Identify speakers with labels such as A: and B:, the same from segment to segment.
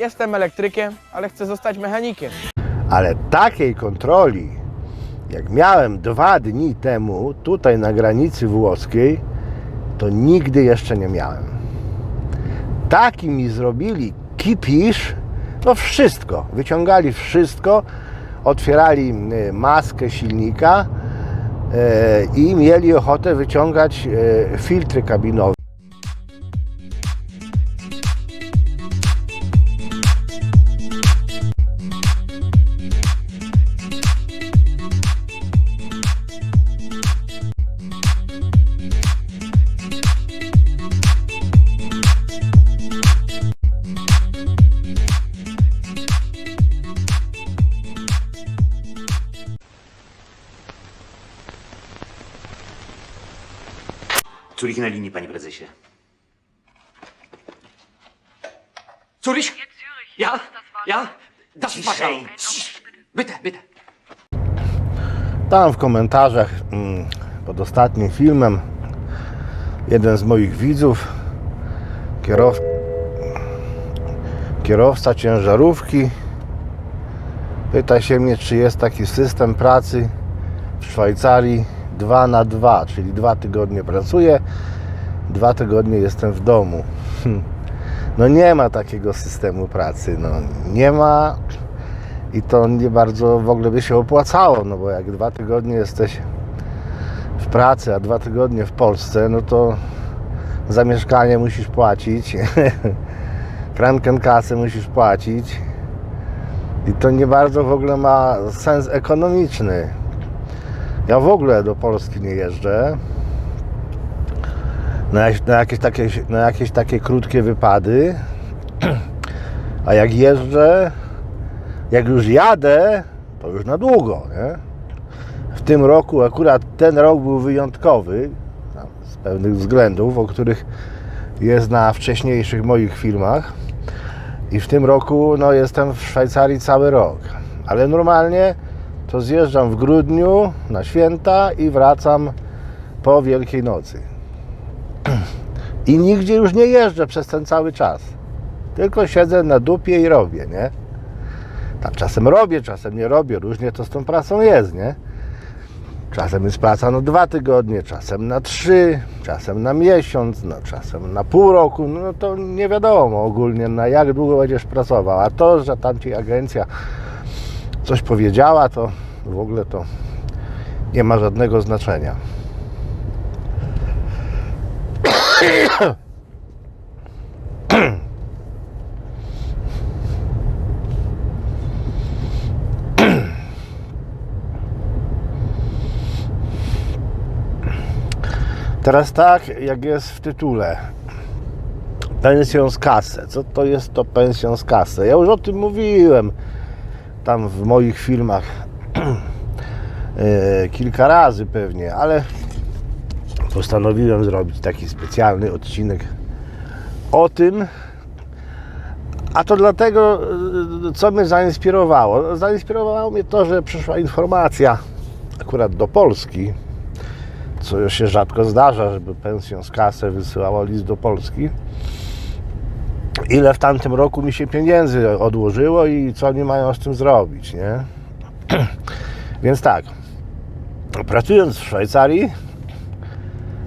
A: Jestem elektrykiem, ale chcę zostać mechanikiem.
B: Ale takiej kontroli, jak miałem dwa dni temu tutaj na granicy włoskiej, to nigdy jeszcze nie miałem. Taki mi zrobili kipisz, no wszystko. Wyciągali wszystko, otwierali y, maskę silnika e, i mieli ochotę wyciągać e, filtry kabinowe.
C: Zurich na linii, panie prezesie. Zurich? Ja? Ja? Das Warschau. Bitte, bitte.
B: Tam w komentarzach mm, pod ostatnim filmem jeden z moich widzów, kierow... kierowca ciężarówki, pyta się mnie, czy jest taki system pracy w Szwajcarii 2 na 2, czyli dwa tygodnie pracuję, dwa tygodnie jestem w domu. No nie ma takiego systemu pracy, no nie ma i to nie bardzo w ogóle by się opłacało, no bo jak dwa tygodnie jesteś w pracy, a dwa tygodnie w Polsce, no to za mieszkanie musisz płacić, krankenkasę musisz płacić i to nie bardzo w ogóle ma sens ekonomiczny. Ja w ogóle do Polski nie jeżdżę na, na, jakieś, takie, na jakieś takie krótkie wypady, a jak jeżdżę, jak już jadę, to już na długo, nie? W tym roku akurat ten rok był wyjątkowy z pewnych względów, o których jest na wcześniejszych moich filmach. I w tym roku no, jestem w Szwajcarii cały rok. Ale normalnie to zjeżdżam w grudniu na święta i wracam po Wielkiej Nocy. I nigdzie już nie jeżdżę przez ten cały czas. Tylko siedzę na dupie i robię, nie? Tam czasem robię, czasem nie robię. Różnie to z tą pracą jest, nie? Czasem jest praca na dwa tygodnie, czasem na trzy, czasem na miesiąc, no, czasem na pół roku. No to nie wiadomo ogólnie, na jak długo będziesz pracował. A to, że tam ci agencja coś powiedziała, to w ogóle to nie ma żadnego znaczenia. Teraz tak, jak jest w tytule. Pensją z kasę. Co to jest to pensją z kasę? Ja już o tym mówiłem tam w moich filmach e, kilka razy pewnie, ale postanowiłem zrobić taki specjalny odcinek o tym. A to dlatego, e, co mnie zainspirowało. Zainspirowało mnie to, że przyszła informacja akurat do Polski, co się rzadko zdarza, żeby pensją z kasę wysyłało list do Polski. Ile w tamtym roku mi się pieniędzy odłożyło i co oni mają z tym zrobić, nie? Więc tak, pracując w Szwajcarii,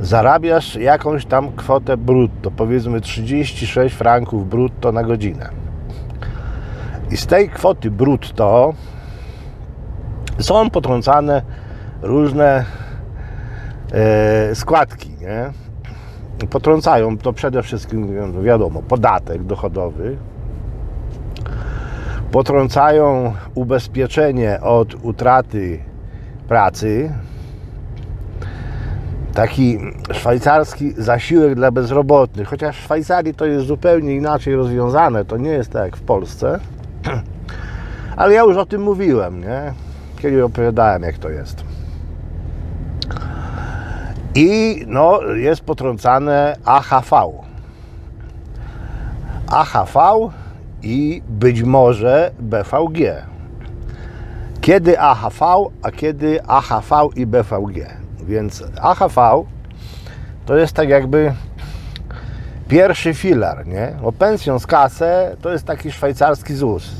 B: zarabiasz jakąś tam kwotę brutto, powiedzmy 36 franków brutto na godzinę. I z tej kwoty brutto są potrącane różne e, składki, nie? Potrącają to przede wszystkim, wiadomo, podatek dochodowy. Potrącają ubezpieczenie od utraty pracy. Taki szwajcarski zasiłek dla bezrobotnych, chociaż w Szwajcarii to jest zupełnie inaczej rozwiązane, to nie jest tak jak w Polsce. Ale ja już o tym mówiłem, nie? Kiedy opowiadałem, jak to jest. I no, jest potrącane AHV. AHV i być może BVG. Kiedy AHV, a kiedy AHV i BVG. Więc AHV to jest tak jakby pierwszy filar, nie? Bo pensjon z kasę to jest taki szwajcarski ZUS.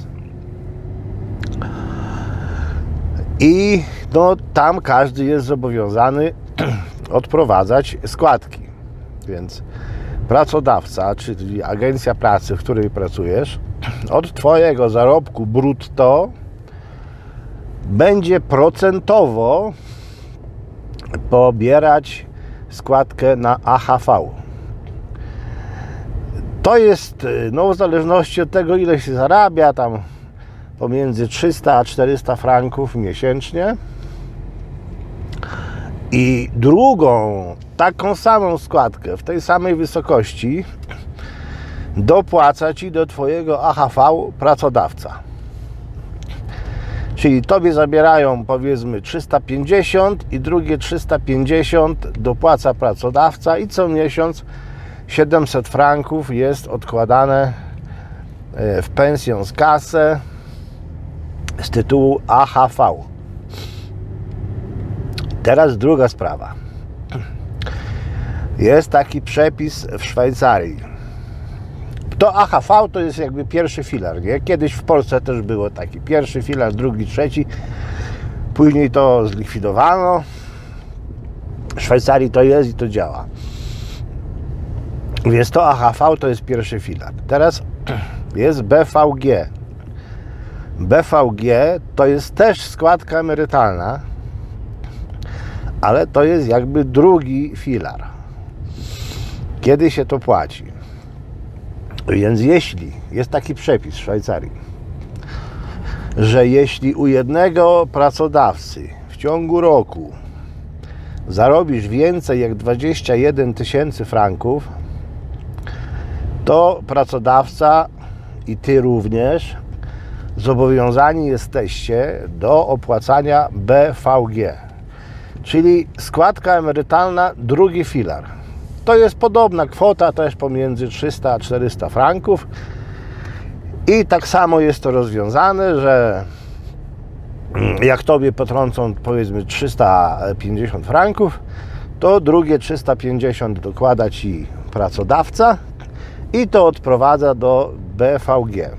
B: I no, tam każdy jest zobowiązany odprowadzać składki. Więc pracodawca, czyli agencja pracy, w której pracujesz, od Twojego zarobku brutto będzie procentowo pobierać składkę na AHV. To jest, y, no w zależności od tego, ile się zarabia, tam pomiędzy 300 a 400 franków miesięcznie. I drugą, taką samą składkę w tej samej wysokości dopłaca Ci do Twojego AHV pracodawca. Czyli Tobie zabierają powiedzmy 350 i drugie 350 dopłaca pracodawca i co miesiąc 700 franków jest odkładane e, w pensję z kasę z tytułu AHV. Teraz druga sprawa. Jest taki przepis w Szwajcarii. To AHV to jest jakby pierwszy filar. Nie? Kiedyś w Polsce też było taki pierwszy filar, drugi, trzeci. Później to zlikwidowano. W Szwajcarii to jest i to działa. Więc to AHV to jest pierwszy filar. Teraz jest BVG. BVG to jest też składka emerytalna, ale to jest jakby drugi filar. Kiedy się to płaci? Więc jeśli jest taki przepis w Szwajcarii, że jeśli u jednego pracodawcy w ciągu roku zarobisz więcej jak 21 tysięcy franków, to pracodawca i ty również zobowiązani jesteście do opłacania BVG, czyli składka emerytalna, drugi filar. To jest podobna kwota, też pomiędzy 300 a 400 franków. I tak samo jest to rozwiązane, że jak tobie potrącą powiedzmy 350 franków, to drugie 350 dokłada ci pracodawca i to odprowadza do BVG.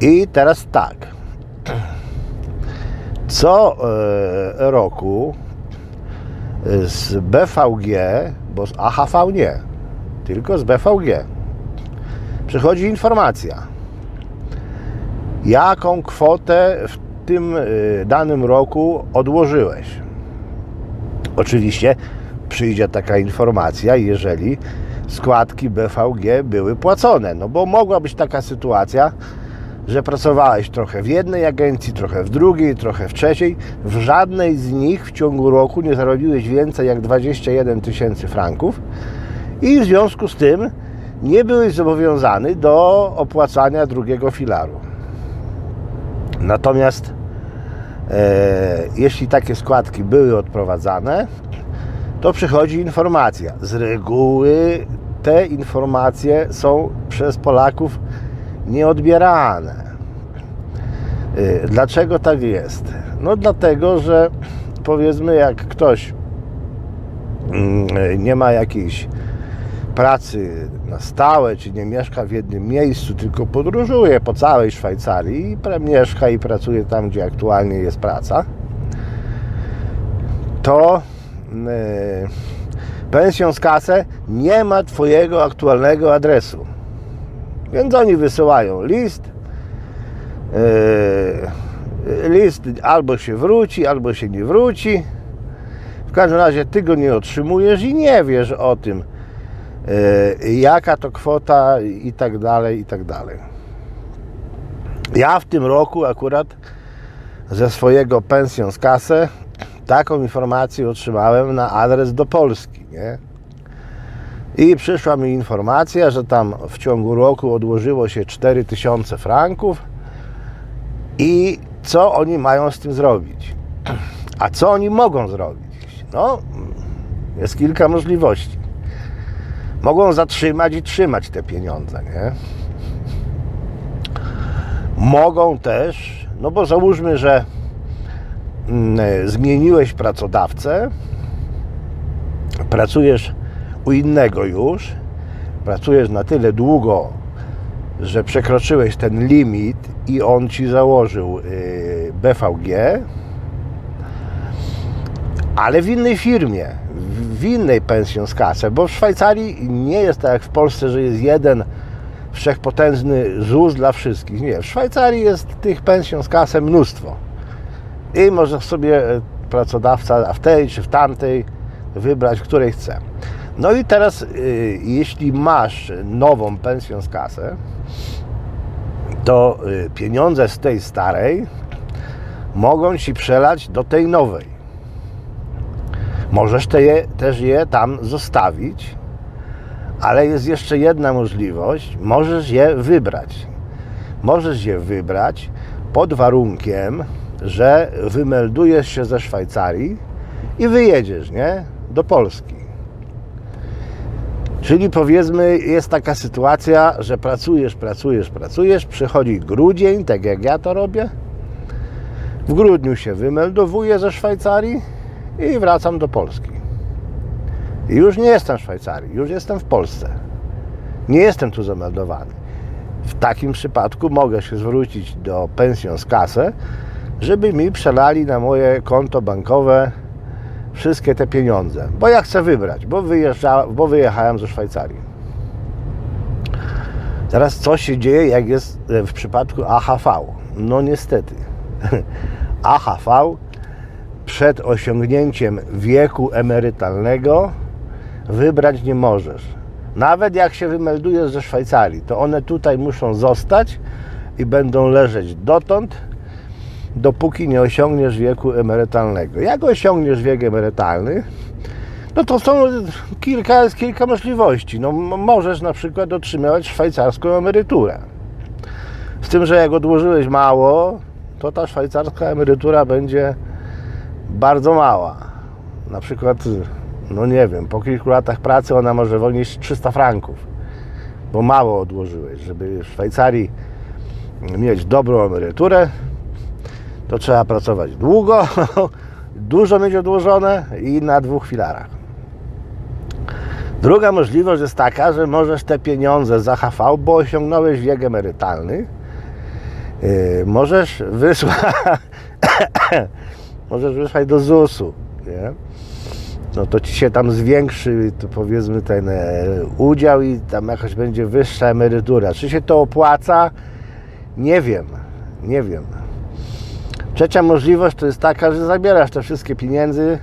B: I teraz tak. Co e, roku z BVG, bo z AHV nie, tylko z BVG, przychodzi informacja, jaką kwotę w tym y, danym roku odłożyłeś. Oczywiście przyjdzie taka informacja, jeżeli składki BVG były płacone, no bo mogła być taka sytuacja, że pracowałeś trochę w jednej agencji, trochę w drugiej, trochę w trzeciej. W żadnej z nich w ciągu roku nie zarobiłeś więcej jak 21 tysięcy franków i w związku z tym nie byłeś zobowiązany do opłacania drugiego filaru. Natomiast e, jeśli takie składki były odprowadzane, to przychodzi informacja. Z reguły te informacje są przez Polaków nieodbierane. Y, Dlaczego tak jest? No dlatego, że powiedzmy jak ktoś mm, nie ma jakiejś pracy na stałe, czy nie mieszka w jednym miejscu, tylko podróżuje po całej Szwajcarii i mieszka i pracuje tam, gdzie aktualnie jest praca, to y, pensją z kasę nie ma Twojego aktualnego adresu. Więc oni wysyłają list. Yy, list albo się wróci, albo się nie wróci. W każdym razie ty go nie otrzymujesz i nie wiesz o tym, yy, jaka to kwota i tak dalej, i tak dalej. Ja w tym roku akurat ze swojego pensją z kasę taką informację otrzymałem na adres do Polski, nie? I przyszła mi informacja, że tam w ciągu roku odłożyło się 4000 franków i co oni mają z tym zrobić? A co oni mogą zrobić? No, jest kilka możliwości. Mogą zatrzymać i trzymać te pieniądze, nie? Mogą też, no bo załóżmy, że mm, zmieniłeś pracodawcę, pracujesz u innego już, pracujesz na tyle długo, że przekroczyłeś ten limit i on ci założył y, BVG, ale w innej firmie, w- innej pensjonskasę, bo w Szwajcarii nie jest tak jak w Polsce, że jest jeden wszechpotężny ZUS dla wszystkich. Nie, w Szwajcarii jest tych pensjonskasę mnóstwo. I może sobie e, pracodawca w tej czy w tamtej wybrać, której chce. No i teraz, y, jeśli masz nową pensjonskasę, to y, pieniądze z tej starej mogą ci przelać do tej nowej. Możesz te je, też je tam zostawić, ale jest jeszcze jedna możliwość. Możesz je wybrać. Możesz je wybrać pod warunkiem, że wymeldujesz się ze Szwajcarii i wyjedziesz, nie? Do Polski. Czyli powiedzmy, jest taka sytuacja, że pracujesz, pracujesz, pracujesz, przychodzi grudzień, tak jak ja to robię. W grudniu się wymeldowuję ze Szwajcarii i wracam do Polski. I już nie jestem w Szwajcarii, już jestem w Polsce. Nie jestem tu zameldowany. W takim przypadku mogę się zwrócić do pensjonskasę, żeby mi przelali na moje konto bankowe wszystkie te pieniądze. Bo ja chcę wybrać, bo, bo wyjechałem ze Szwajcarii. Teraz co się dzieje, jak jest w przypadku AHV? No niestety. AHV przed osiągnięciem wieku emerytalnego wybrać nie możesz. Nawet jak się wymeldujesz ze Szwajcarii, to one tutaj muszą zostać i będą leżeć dotąd, dopóki nie osiągniesz wieku emerytalnego. Jak osiągniesz wiek emerytalny, no to są kilka, jest kilka możliwości. No, możesz na przykład otrzymywać szwajcarską emeryturę. Z tym, że jak odłożyłeś mało, to ta szwajcarska emerytura będzie bardzo mała. Na przykład, no nie wiem, po kilku latach pracy ona może wolnieć 300 franków, bo mało odłożyłeś. Żeby w Szwajcarii mieć dobrą emeryturę, to trzeba pracować długo, dużo mieć odłożone i na dwóch filarach. Druga możliwość jest taka, że możesz te pieniądze za HV, bo osiągnąłeś wiek emerytalny, yy, możesz wysłać, możesz wysłać do ZUS-u, nie? No to ci się tam zwiększy, to powiedzmy ten e, udział i tam jakoś będzie wyższa emerytura. Czy się to opłaca? Nie wiem, nie wiem. Trzecia możliwość to jest taka, że zabierasz te wszystkie pieniędzy,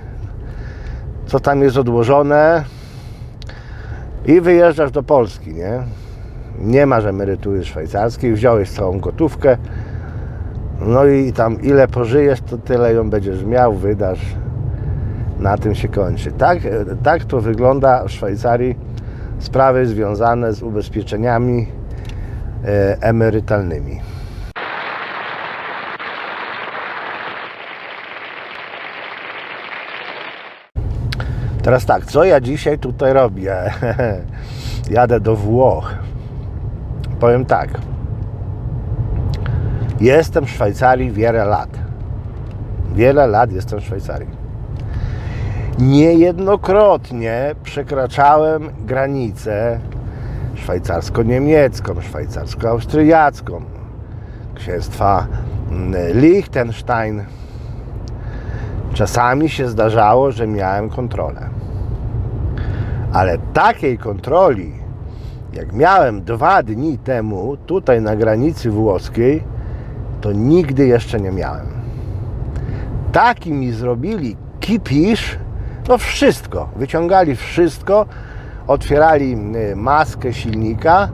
B: co tam jest odłożone i wyjeżdżasz do Polski, nie? Nie masz emerytury szwajcarskiej, wziąłeś całą gotówkę, no i tam ile pożyjesz, to tyle ją będziesz miał, wydasz. Na tym się kończy. Tak, tak to wygląda w Szwajcarii sprawy związane z ubezpieczeniami e, emerytalnymi. Teraz tak, co ja dzisiaj tutaj robię? Jadę do Włoch. Powiem tak. Jestem w Szwajcarii wiele lat. Wiele lat jestem w Szwajcarii. Niejednokrotnie przekraczałem granicę szwajcarsko-niemiecką, szwajcarsko-austriacką, księstwa mm, Liechtenstein. Czasami się zdarzało, że miałem kontrolę. Ale takiej kontroli, jak miałem dwa dni temu tutaj na granicy włoskiej, to nigdy jeszcze nie miałem. Taki mi zrobili kipisz, no wszystko. Wyciągali wszystko, otwierali y, maskę silnika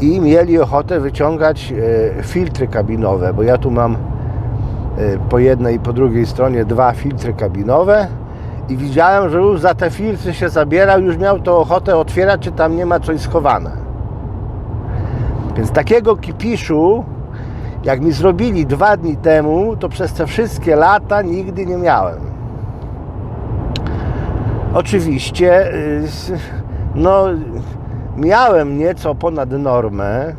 B: y, i mieli ochotę wyciągać y, filtry kabinowe, bo ja tu mam po jednej i po drugiej stronie dwa filtry kabinowe i widziałem, że już za te filtry się zabierał, już miał to ochotę otwierać, czy tam nie ma coś schowane. Więc takiego kipiszu, jak mi zrobili dwa dni temu, to przez te wszystkie lata nigdy nie miałem. Oczywiście, y, no, miałem nieco ponad normę.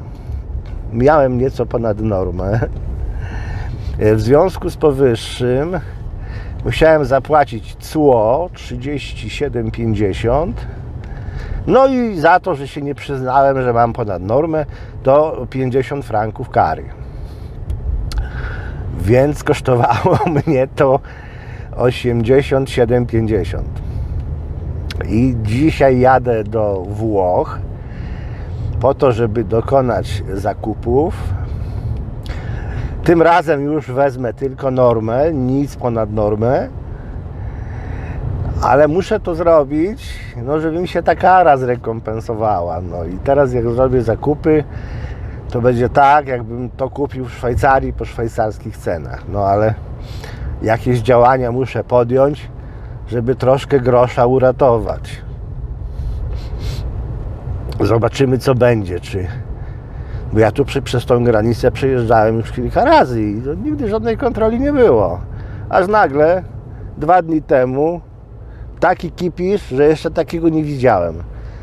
B: Miałem nieco ponad normę. W związku z powyższym Musiałem zapłacić cło 37,50. No i za to, że się nie przyznałem, że mam ponad normę, to 50 franków kary. Więc kosztowało mnie to 87,50. I dzisiaj jadę do Włoch po to, żeby dokonać zakupów. Tym razem już wezmę tylko normę, nic ponad normę. Ale muszę to zrobić, no żeby mi się ta kara zrekompensowała. No i teraz jak zrobię zakupy, to będzie tak, jakbym to kupił w Szwajcarii po szwajcarskich cenach. No ale jakieś działania muszę podjąć, żeby troszkę grosza uratować. Zobaczymy, co będzie, czy... Bo ja tu przy, przez tą granicę przejeżdżałem już kilka razy i nigdy żadnej kontroli nie było. Aż nagle, dwa dni temu, taki kipisz, że jeszcze takiego nie widziałem.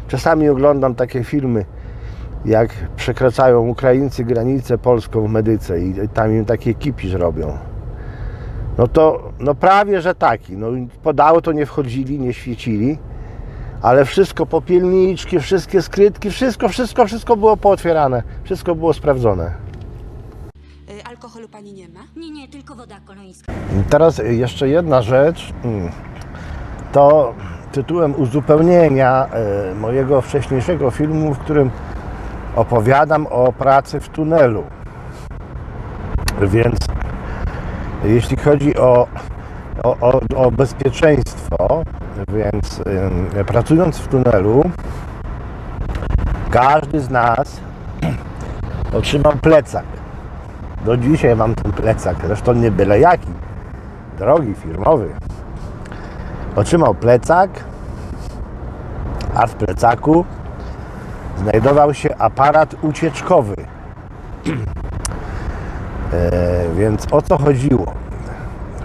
B: Czasami oglądam takie filmy, jak przekraczają Ukraińcy granicę polską w Medyce i tam im takie kipisz robią. No to no prawie, że taki. No, pod auto nie wchodzili, nie świecili, ale wszystko, popielniczki, wszystkie skrytki, wszystko, wszystko, wszystko było pootwierane. Wszystko było sprawdzone.
D: Y, Alkoholu pani nie ma?
E: Nie, nie, tylko woda kolońska.
B: Teraz jeszcze jedna rzecz. Mm. To tytułem uzupełnienia e, mojego wcześniejszego filmu, w którym opowiadam o pracy w tunelu. Więc jeśli chodzi o, o, o, o bezpieczeństwo, więc em, pracując w tunelu, każdy z nas otrzymał plecak. Do dzisiaj mam ten plecak, zresztą nie byle jaki, drogi, firmowy. Otrzymał plecak, a w plecaku znajdował się aparat ucieczkowy. E, więc o co chodziło?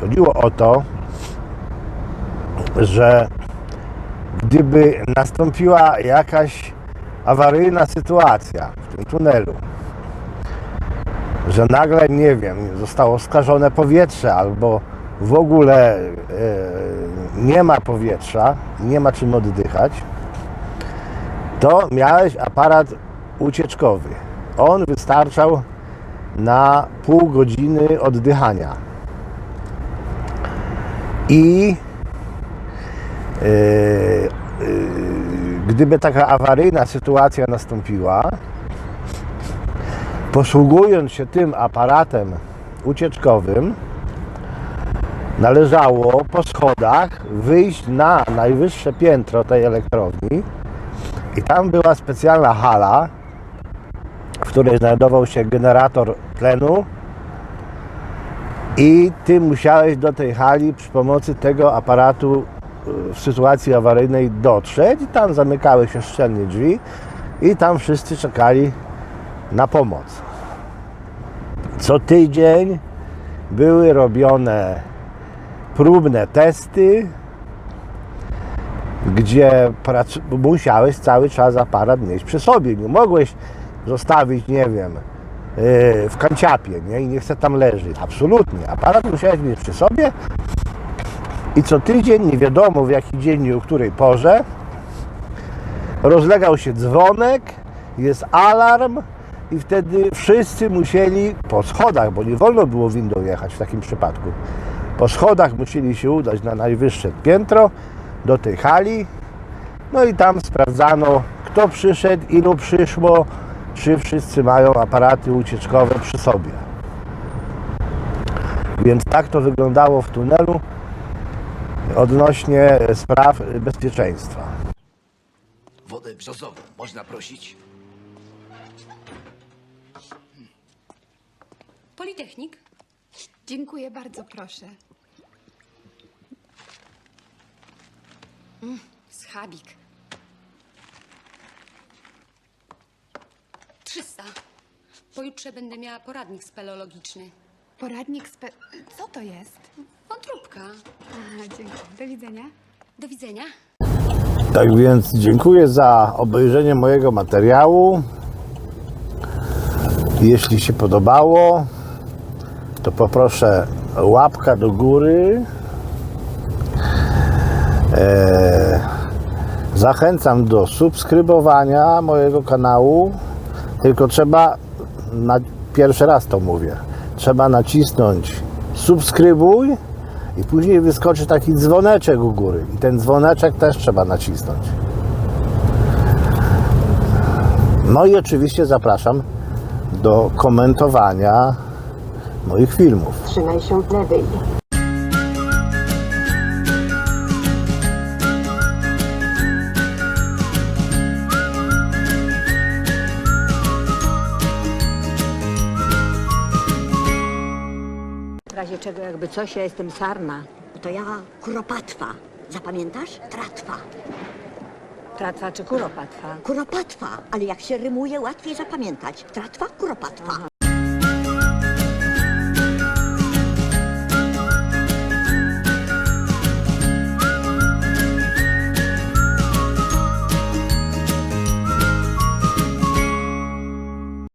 B: Chodziło o to, że gdyby nastąpiła jakaś awaryjna sytuacja w tym tunelu, że nagle, nie wiem, zostało skażone powietrze albo w ogóle e, nie ma powietrza, nie ma czym oddychać, to miałeś aparat ucieczkowy. On wystarczał na pół godziny oddychania. I e, e, gdyby taka awaryjna sytuacja nastąpiła, posługując się tym aparatem ucieczkowym, należało po schodach wyjść na najwyższe piętro tej elektrowni i tam była specjalna hala, w której znajdował się generator tlenu i ty musiałeś do tej hali przy pomocy tego aparatu y, w sytuacji awaryjnej dotrzeć i tam zamykały się szczelnie drzwi i tam wszyscy czekali na pomoc. Co tydzień były robione próbne testy, gdzie musiałeś cały czas aparat mieć przy sobie. Nie mogłeś zostawić, nie wiem, w kanciapie nie? i nie chce tam leżeć. Absolutnie. Aparat musiałeś mieć przy sobie i co tydzień, nie wiadomo w jaki dzień i o której porze, rozlegał się dzwonek, jest alarm i wtedy wszyscy musieli po schodach, bo nie wolno było windą jechać w takim przypadku. Po schodach musieli się udać na najwyższe piętro do tej hali. No i tam sprawdzano, kto przyszedł, ilu przyszło, czy wszyscy mają aparaty ucieczkowe przy sobie. Więc tak to wyglądało w tunelu odnośnie spraw bezpieczeństwa.
F: Wodę brzozową można prosić?
D: Politechnik?
G: Dziękuję bardzo, proszę.
D: Schabik. 300. Pojutrze będę miała poradnik speleologiczny.
G: Poradnik spe... Co to jest?
D: Wątróbka.
G: Aha, dziękuję. Do widzenia.
D: Do widzenia.
B: Tak więc dziękuję za obejrzenie mojego materiału. Jeśli się podobało, to poproszę łapka do góry, E, zachęcam do subskrybowania mojego kanału, tylko trzeba, na, pierwszy raz to mówię, trzeba nacisnąć subskrybuj i później wyskoczy taki dzwoneczek u góry i ten dzwoneczek też trzeba nacisnąć. No i oczywiście zapraszam do komentowania moich filmów.
E: Trzymaj się lewej.
H: W razie czego jakby coś, ja jestem sarna.
E: To ja kuropatwa. Zapamiętasz? Tratwa.
H: Tratwa czy kuropatwa?
E: Kuropatwa, ale jak się rymuje, łatwiej zapamiętać. Tratwa, kuropatwa.